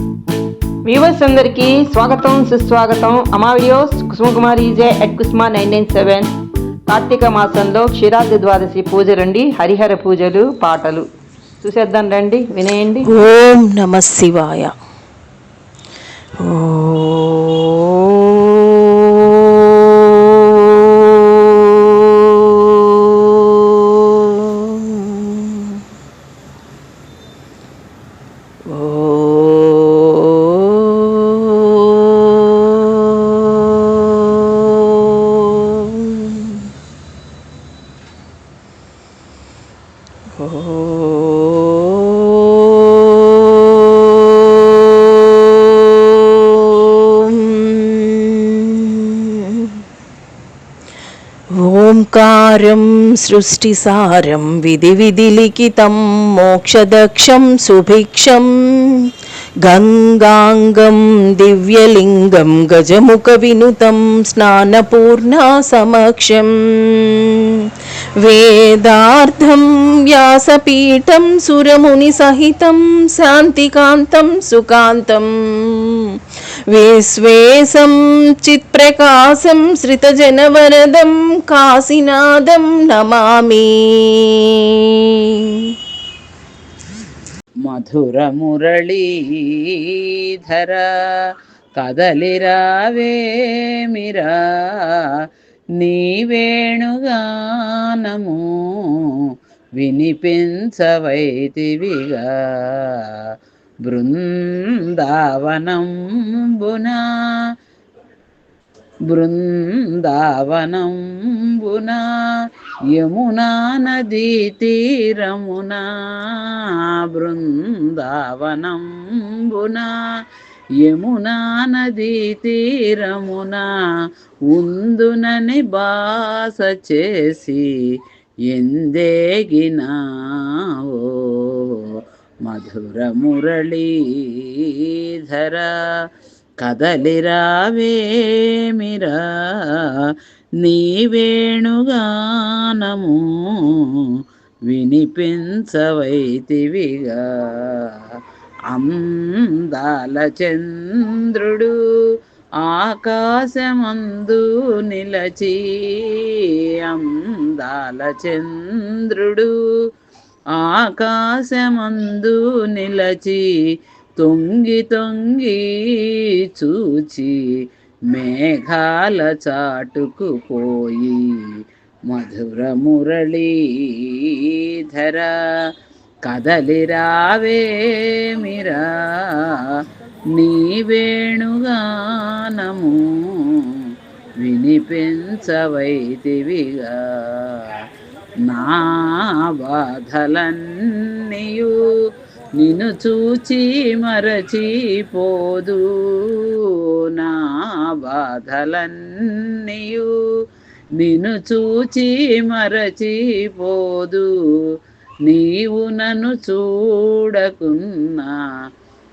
Viewers అందరికీ స్వాగతం సుస్వాగతం. అమావియోస్ కుసుమకుమారీజే Kusumakumari J at Kusma nine nine seven. Karthika మాసంలో క్షీరాబ్ది ద్వాదశి పూజ రండి హరిహర పూజలు పాటలు. చూసేద్దాం రండి వినేయండి. ఓం నమ శివాయ. ఓంకారం సృష్టిసారం విధి విధిలిఖితం మోక్షదక్షం సుభిక్షం గంగాంగం దివ్యలింగం గజముఖ వినుతం స్నానపూర్ణ సమక్షం వేదార్థం వ్యాసపీఠం సురముని సహితం శాంతికాంతం సుకాంతం విశ్వేశం చిత్ప్రకాశం శ్రితజనవరదం కాశీనాథం నమామి. మధుర మురళీధర కదలిరావేమిరా నీ వేణుగానము వినిపించవైతివిగా బృందావనంబునా. బృందావనంబున. యమునా నదీ తీరమునా. బృందావనంబునా. యమునా నదీ తీరమునా. ఉందునని బాస చేసి ఎందేగినావో. మధుర మురళీధర కదలిరావేమిరా? నీ వేణుగానము వినిపించవైతివిగా. అందాల చంద్రుడు ఆకాశమందు నిలచి. అందాల చంద్రుడు ఆకాశమందు నిలచి తొంగి తొంగి చూచి మేఘాల చాటుకుపోయి మధుర మురళీధర కదలిరావేమిరా నీ వేణుగానము వినిపించవైతివిగా. నా బాధలన్నీయు నిన్ను చూచి మరచిపోదు. నా బాధలన్నీయు నిన్ను చూచి మరచిపోదు. నీవు నన్ను చూడకున్నా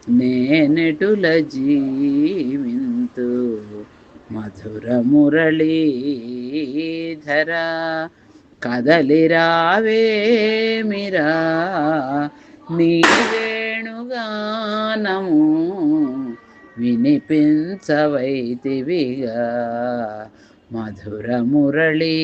నేనెటుల జీవింతు? మధుర మురళీధర కదలిరావేమిరా నీ వేణుగానము వినిపించవైతివిగా మధుర మురళీ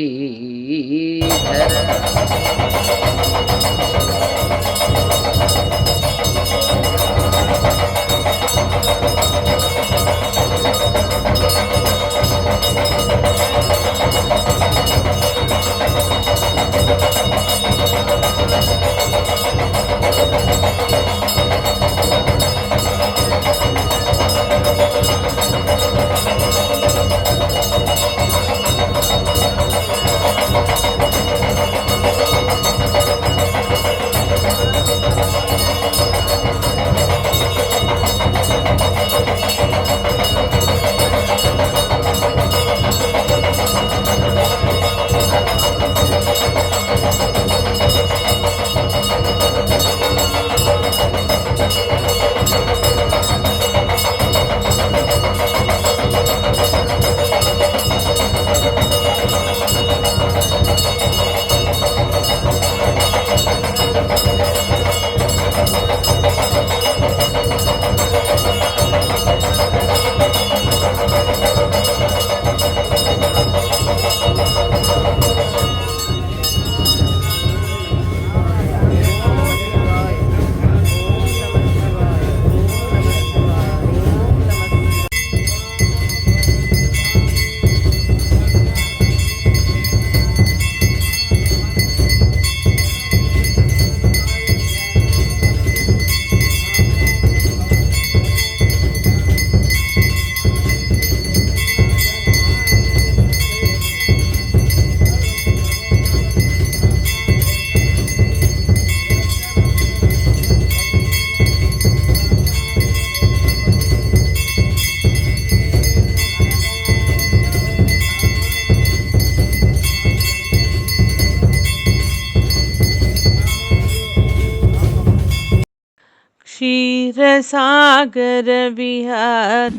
क्षीरसागर विहार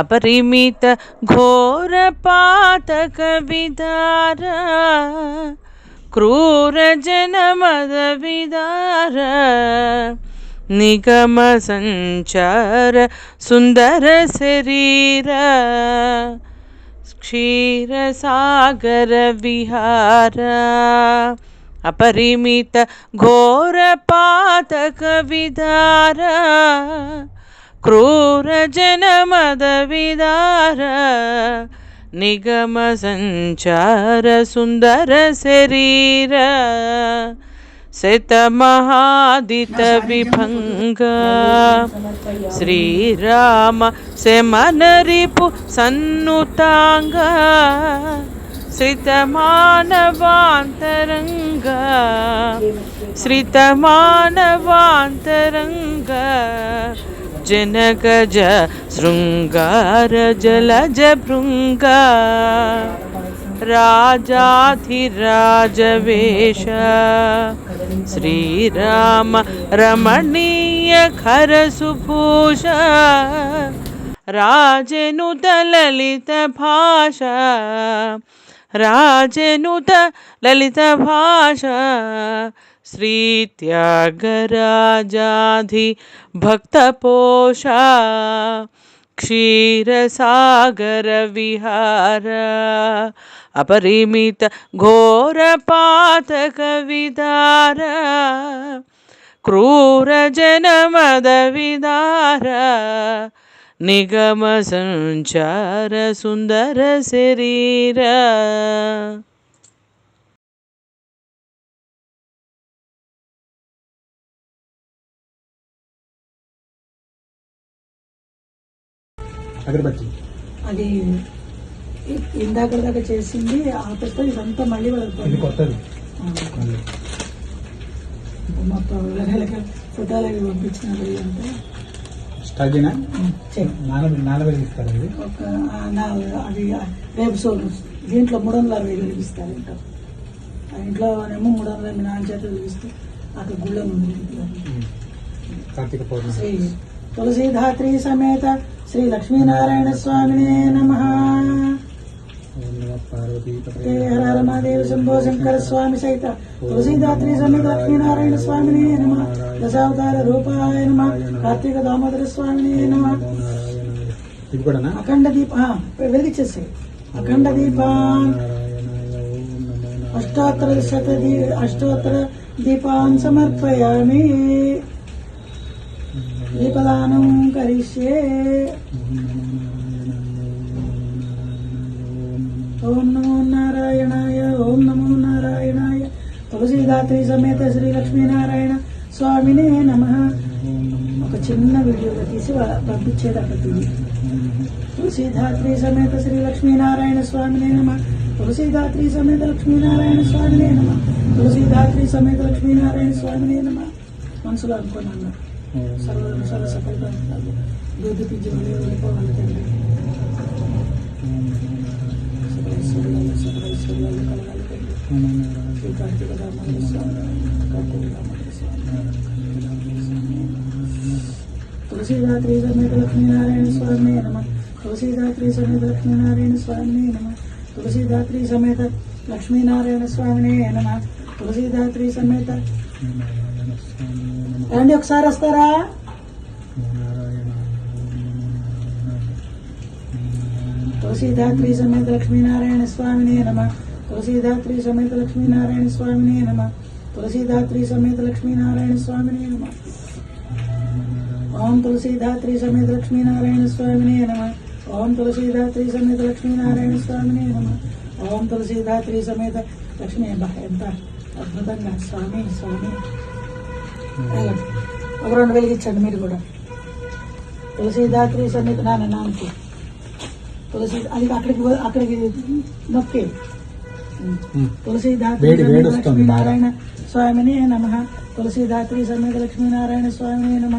अपरिमित घोर पातक विदार क्रूर जनमद विदार निगम संचार सुंदर शरीर क्षीरसागर विहार अपरिमित घोर पातक विदार क्रूर जनमद विदार निगम संचार सुंदर शरीर शतमहादित विभंग श्रीराम से मन रिपु सन्नुतांग श्रितमानवान्तरङ्ग। श्रितमानवान्तरङ्ग। जनकज शृङ्गारजलज भृङ्ग। राजाधिराजवेश। श्रीराम ललित भाषा। राजनुत ललितभाषा श्रीत्यागराजाधि भक्तपोषा क्षीरसागरविहार अपरिमित घोरपात कविदार क्रूर जन मद विदार నిగమ సంచార సుందర శరీర. అది ఇందాక దాకా చేసింది ఆ తర్వాత ఇదంతా మళ్ళీ ఇది కొత్తది. మొత్తం ఫోటోలు అవి పంపించినారు ఇదంతా. చెక్ నాన్న నాన్నబెట్టి ఇస్తారు ఇది. ఒక అది రేపు సో దీంట్లో మూడు వందల అరవై వెలిగిస్తారు ఇంట్లో ఆ ఇంట్లోనేమో మూడు వందల ఎనభై నాలుగు చేతులు వెలిగిస్తే అక్కడ గుళ్ళ ఉంది కార్తీక పౌర్ణమి. శ్రీ తులసీధాత్రి సమేత శ్రీ లక్ష్మీనారాయణ స్వామినే నమ. హర హర మహాదేవ శంభో శంకర స్వామి సహిత తులసీదాత్రి సమేత లక్ష్మీనారాయణ స్వామిని నమ. దశావతార రూపాయ నమ. కార్తీక దామోదర స్వామిని నమ. అఖండ దీప వెలిగించేసి అఖండ నారాయణాయ అష్టోత్తర శత దీ అష్టోత్తర దీపాన్ సమర్పయామి. దీపదానం కరిష్యే. ఓం నమో నారాయణాయ ఓం నమో నారాయణాయ తులసీదాత్రి సమేత శ్రీ లక్ష్మీనారాయణ స్వామినే నమ ఒక చిన్న వీడియోగా తీసి వా- పంపించేది అక్కడ తిని తులసీదాత్రి సమేత శ్రీ లక్ష్మీనారాయణ స్వామినే నమ. తులసీదాత్రి సమేత లక్ష్మీనారాయణ స్వామినే నమ. తులసీదాత్రి సమేత లక్ష్మీనారాయణ స్వామినే నమ. మనసులో అనుకున్నాను సర్వ సర్వ సఫలితం దూది పిజ్జలు వెళ్ళిపోవాలి ఐశ్వర్యాలు సకల ఐశ్వర్యాలు కలగాలి తండ్రి శ్రీ కార్తీక దామోదర స్వామి కార్తీక దామోదర స్వామి తులసీదాత్రి సమేత లక్ష్మీనారాయణ స్వామి నమ తులసీదాత్రి సమేత లక్ష్మీనారాయణ స్వామి నమ తులసీదాత్రి సమేత లక్ష్మీనారాయణ స్వామినే నమ తులసీదాత్రి సమేత రండి ఒకసారి వస్తారా తులసీదాత్రి సమేత లక్ష్మీనారాయణ స్వామినే నమ తులసీదాత్రి సమేత లక్ష్మీనారాయణ స్వామినే నమ తులసీదాత్రి సమేత లక్ష్మీనారాయణ స్వామినే నమ ఓం తులసీదాత్రి సమేత లక్ష్మీనారాయణ స్వామినే నమ ఓం తులసీదాత్రి సమేత లక్ష్మీనారాయణ స్వామినే నమ ఓం తులసీదాత్రి సమేత లక్ష్మీ అబ్బా ఎంత అద్భుతంగా స్వామి స్వామి వెళ్ళండి. ఒక రెండు వెలిగించండి మీరు కూడా। తులసీదాత్రి సమేత నాన్న నాన్నకి తులసి అది అక్కడికి పో- అక్కడికి నొక్కి తులసీదాత్రి వేడి- వేడి సమేత వస్తుంది లక్ష్మీనారాయణ స్వామిని నమ తులసీదాత్రి సమేత లక్ష్మీనారాయణ స్వామిని నమ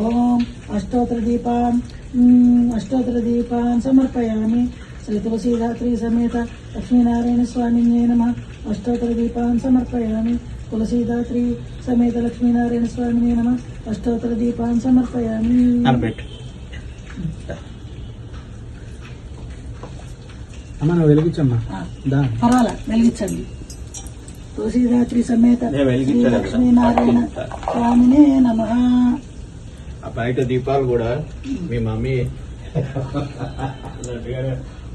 ఓం అష్టోత్తర దీపాన్ మ్, అష్టోత్తర దీపాన్ సమర్పయామి శ్రీ తులసీదాత్రి సమేత లక్ష్మీనారాయణ స్వామిని నమ అష్టోత్తర దీపాన్ సమర్పయామి తులసీదాత్రి సమేత లక్ష్మీనారాయణ స్వామిని నమ అష్టోత్తర దీపాన్ని సమర్పయామి పెట్టు అమ్మ నువ్వు వెలిగించమ్మా. దా. పర్వాలా వెలిగించండి. తులసీదాత్రి సమేత. లక్ష్మీనారాయణ స్వామినే నమ. ఆ బయట దీపాలు కూడా మీ మమ్మీ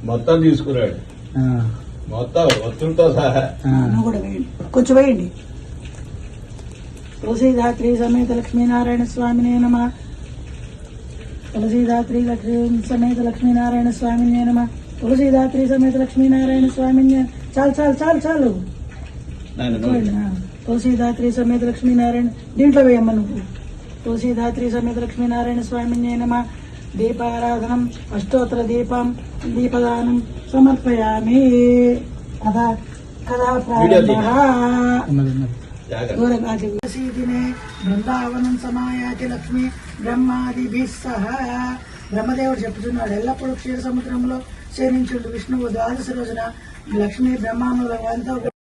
మొత్తం తీసుకురాడు. ఆ, మొత్తం ఒత్తులతో సహా. కూడా వేయండి. కొంచెం వేయండి. తులసీదాత్రి సమేత లక్ష్మీనారాయణ స్వామినే నమ. తులసీదాత్రి లక్ష్మీ సమేత లక్ష్మీనారాయణ స్వామినే నమ. తులసీదాత్రి సమేత లక్ష్మీనారాయణ స్వామిని చాలు చాలు చాలు చాలు. తులసీదాత్రి సమేత లక్ష్మీనారాయణ దీంట్లో వేయమ్మ నువ్వు. తులసీదాత్రి సమేత లక్ష్మీనారాయణ స్వామిని నమ దీపారాధనం అష్టోత్తర దీపం దీపదానం సమర్పయామి। కదా కదా ప్రారంభ. సీదినే బృందావనం సమాయాతి లక్ష్మి బ్రహ్మాదిభిः సహ బ్రహ్మదేవుడు చెప్తున్నాడు ఎల్లప్పుడూ క్షీర సముద్రంలో శయనించుడు విష్ణువు ద్వాదశ రోజున లక్ష్మీ బ్రహ్మానులంతా